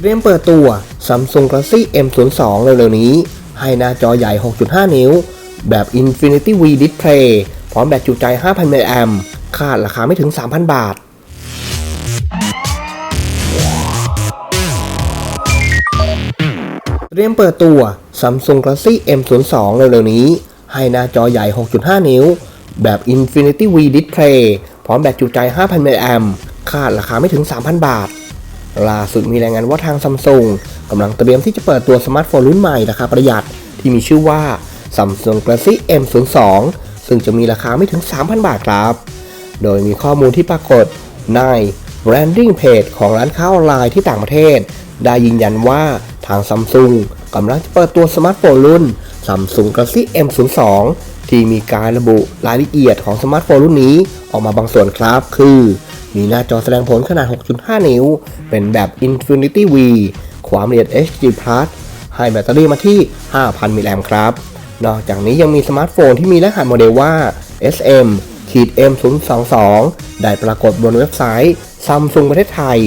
เตรียมเปิดตัว Samsung Galaxy M02 เร็วๆนี้ ให้หน้าจอใหญ่ 6.5 นิ้ว แบบ Infinity V Display พร้อมแบตจุใจ 5,000 mAh คาดราคาไม่ถึง 3,000 บาท เตรียมเปิดตัว Samsung Galaxy M02 เร็วๆนี้ ให้หน้าจอใหญ่ 6.5 นิ้ว แบบ Infinity V Display พร้อมแบตจุใจ 5,000 mAh คาดราคาไม่ถึง 3,000 บาท ล่าสุดมีรายงานว่าทางซัมซุงกำลังเตรียมที่จะเปิดตัวสมาร์ทโฟนรุ่นใหม่ราคาประหยัดที่มีชื่อว่า Samsung Galaxy M02 ซึ่งจะมีราคาไม่ถึง 3,000 บาทครับ โดยมีข้อมูลที่ปรากฏใน branding page ของร้านค้าออนไลน์ที่ต่างประเทศ ได้ยืนยันว่าทางซัมซุงกำลังจะเปิดตัวสมาร์ทโฟนรุ่น Samsung Galaxy M02 ที่มีการระบุรายละเอียดของสมาร์ทโฟนรุ่นนี้ออกมาบางส่วนครับ คือ มีหน้าจอแสดงผลขนาด 6.5 นิ้ว เป็นแบบ Infinity V ความละเอียด HD Plus ให้แบตเตอรี่มาที่ 5,000 มิลลิแอมครับ นอกจากนี้ยังมีสมาร์ทโฟนที่มีรหัสโมเดลว่า SM ขีด M022 ได้ปรากฏบนเว็บไซต์ Samsung ประเทศไทย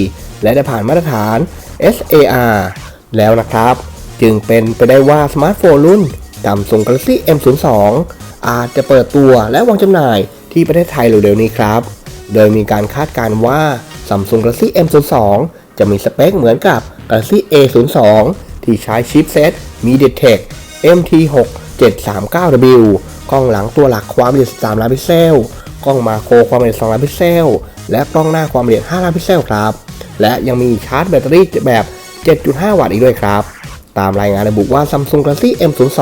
และได้ผ่านมาตรฐาน SAR แล้วนะครับ จึงเป็นไปได้ว่าสมาร์ทโฟนรุ่น Samsung Galaxy M02 อาจจะเปิดตัวและวางจำหน่ายที่ประเทศไทยเร็วๆนี้ครับ โดยมีการคาดการณ์ว่า Samsung Galaxy M02 จะมีสเปคเหมือนกับ Galaxy A02 ที่ใช้ชิปเซต MediaTek MT6 739W กล้องหลังตัวหลักความละเอียด 13 ล้านพิกเซล กล้องมาโครความละเอียด 2 ล้านพิกเซล และกล้องหน้า ตามรายงานระบุว่า Samsung Galaxy M02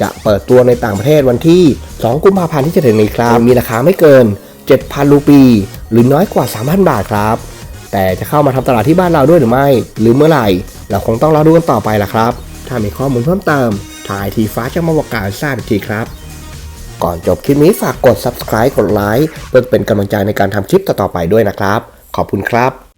จะเปิดตัวในต่างประเทศวันที่ 2 กุมภาพันธ์ที่จะถึงนี้ครับ มีราคาไม่เกิน 7,000 รูปี หรือน้อยกว่า 3,000 บาทครับ แต่จะเข้ามาทำตลาดที่บ้านเราด้วยหรือไม่ หรือเมื่อไหร่ เราคงต้องรอดูกันต่อไปล่ะครับ ถ้ามีข้อมูลเพิ่มเติมทางไอทีฟ้าจะมาบอกกล่าวทราบอีกทีครับ ก่อนจบคลิปนี้ฝากกด subscribe กดไลค์เพื่อเป็นกำลังใจในการทำคลิปต่อๆไปด้วยนะครับ ขอบคุณครับ